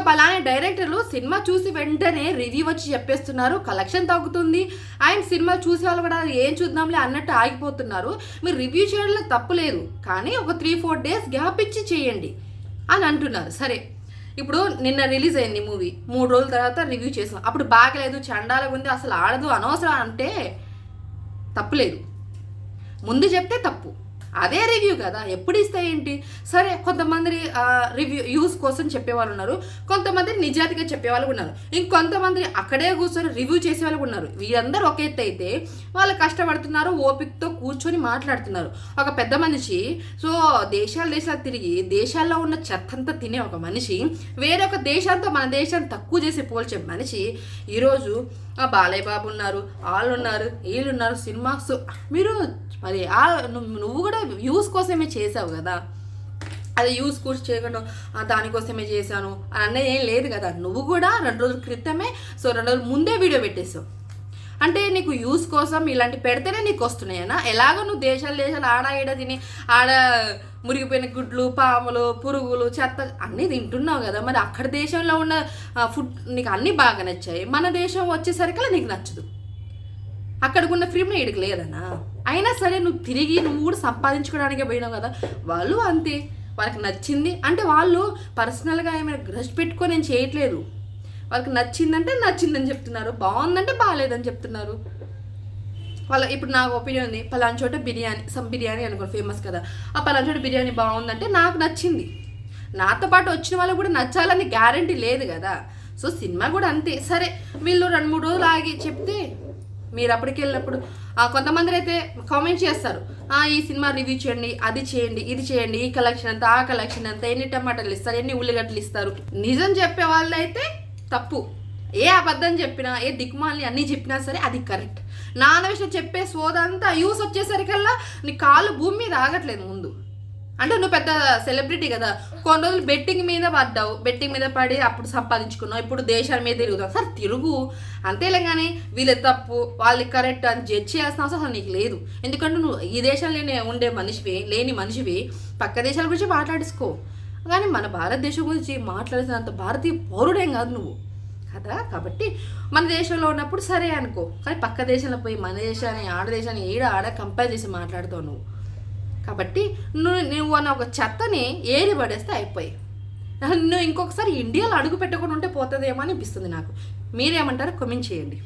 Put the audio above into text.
అలానే డైరెక్టర్లు సినిమా చూసి వెంటనే రివ్యూ వచ్చి చెప్పేస్తున్నారు. కలెక్షన్ తగ్గుతుంది. అండ్ సినిమా చూసే వాళ్ళు కూడా ఏం చూద్దాంలే అన్నట్టు ఆగిపోతున్నారు. మీరు రివ్యూ చేయడంలో తప్పు లేదు. కానీ ఒక త్రీ ఫోర్ డేస్ గ్యాప్ ఇచ్చి చేయండి అని అంటున్నారు. సరే ఇప్పుడు నిన్న రిలీజ్ అయింది మూవీ. మూడు రోజుల తర్వాత రివ్యూ చేసాం. అప్పుడు బాగలేదు చండాలుగా ఉంది అసలు ఆడదు అనవసరం అంటే తప్పులేదు ముందు చెప్తే తప్పు. అదే రివ్యూ కదా? ఎప్పుడు ఇస్తాయేంటి? ఏంటి సరే కొంతమంది రివ్యూ యూస్ కోసం చెప్పేవాళ్ళు ఉన్నారు. కొంతమంది నిజాతిగా చెప్పేవాళ్ళు ఉన్నారు. ఇంకొంతమంది అక్కడే కూర్చొని రివ్యూ చేసే వాళ్ళు ఉన్నారు. వీరందరూ ఒక ఎత్తు అయితే వాళ్ళు కష్టపడుతున్నారు ఓపికతో కూర్చొని మాట్లాడుతున్నారు. ఒక పెద్ద మనిషి సో దేశాలు దేశాలు తిరిగి దేశాల్లో ఉన్న చెత్తంతా తినే ఒక మనిషి వేరొక దేశంతో మన దేశాన్ని తక్కువ చేసి పోల్చే మనిషి ఈరోజు ఆ బాలయ్య బాబు ఉన్నారు వాళ్ళు ఉన్నారు వీళ్ళు ఉన్నారు సినిమాస్ మీరు మరి ఆ నువ్వు నువ్వు కూడా యూస్ కోసమే చేసావు కదా. అది యూస్ కోర్స్ చేయకుండా దానికోసమే చేశాను అని అనేది ఏం లేదు కదా. నువ్వు కూడా రెండు రోజుల క్రితమే సో రెండు రోజుల ముందే వీడియో పెట్టేసావు. అంటే నీకు యూస్ కోసం ఇలాంటి పెడితేనే నీకు వస్తున్నాయనా ఎలాగో నువ్వు దేశాలు దేశాలు ఆడ ఈడ తిని ఆడ మురిగిపోయిన గుడ్లు పాములు పురుగులు చెత్త అన్నీ తింటున్నావు కదా. మరి అక్కడ దేశంలో ఉన్న ఫుడ్ నీకు అన్నీ బాగా నచ్చాయి. మన దేశం వచ్చేసరికి నీకు నచ్చదు. అక్కడికున్న ఫ్రీమ్ ఇక్కడికి లేదనా అయినా సరే నువ్వు తిరిగి నువ్వు కూడా సంపాదించుకోవడానికే పోయినావు కదా. వాళ్ళు అంతే. వాళ్ళకి నచ్చింది అంటే వాళ్ళు పర్సనల్గా ఏమైనా గ్రష్ పెట్టుకొని నేను చేయట్లేదు. వాళ్ళకి నచ్చిందంటే నచ్చిందని చెప్తున్నారు. బాగుందంటే బాగాలేదని చెప్తున్నారు. వాళ్ళ ఇప్పుడు నాకు ఒపీనియన్ ఉంది. పలానా చోట బిర్యానీ సమ్ బిర్యానీ అనుకో ఫేమస్ కదా. ఆ పలానా చోట బిర్యానీ బాగుందంటే నాకు నచ్చింది. నాతో పాటు వచ్చిన వాళ్ళకి కూడా నచ్చాలని గ్యారంటీ లేదు కదా. సో సినిమా కూడా అంతే. సరే వీళ్ళు రెండు మూడు రోజులు ఆగి చెప్తే మీరు అప్పటికి వెళ్ళినప్పుడు ఆ, కొంతమంది అయితే కామెంట్ చేస్తారు ఈ సినిమా రివ్యూ చేయండి అది చేయండి ఇది చేయండి ఈ కలెక్షన్ అంతా ఆ కలెక్షన్ అంతా ఎన్ని టమాటాలు ఇస్తారు ఎన్ని ఉల్లిగడ్డలు ఇస్తారు. నిజం చెప్పే వాళ్ళు అయితే తప్పు. ఏ అబద్ధం చెప్పినా ఏ దిక్కుమాలని అన్నీ చెప్పినా సరే అది కరెక్ట్ నాన్న విషయం చెప్పే సోదంతా యూస్ వచ్చేసరికల్లా నీ కాలు భూమి మీద ఆగట్లేదు ముందు. అంటే నువ్వు పెద్ద సెలబ్రిటీ కదా. కొన్ని రోజులు బెట్టింగ్ మీద పడ్డావు. బెట్టింగ్ మీద పడి అప్పుడు సంపాదించుకున్నావు. ఇప్పుడు దేశాల మీద తిరుగుతావు. సార్ తిరుగు. అంతేలే కానీ వీళ్ళ తప్పు వాళ్ళకి కరెక్ట్ అని జడ్జ్ చేయాల్సిన అవసరం అసలు నీకు లేదు. ఎందుకంటే నువ్వు ఈ దేశంలోనే ఉండే మనిషివి లేని మనిషివి. పక్క దేశాల గురించి మాట్లాడేసుకో. కానీ మన భారతదేశం గురించి మాట్లాడినంత భారతీయ పౌరుడేం కాదు నువ్వు. కదా? కాబట్టి మన దేశంలో ఉన్నప్పుడు సరే అనుకో. కానీ పక్క దేశంలో పోయి మన దేశాన్ని ఆడ దేశాన్ని ఈడ ఆడ కంపేర్ చేసి మాట్లాడుతావు నువ్వు? కాబట్టి నువ్వు నువ్వు అన్న ఒక చెత్తని ఏరి పడేస్తే అయిపోయి. నువ్వు ఇంకొకసారి ఇండియాలో అడుగు పెట్టకుండా ఉంటే పోతుందేమో అనిపిస్తుంది నాకు. మీరేమంటారో కమెంట్ చేయండి.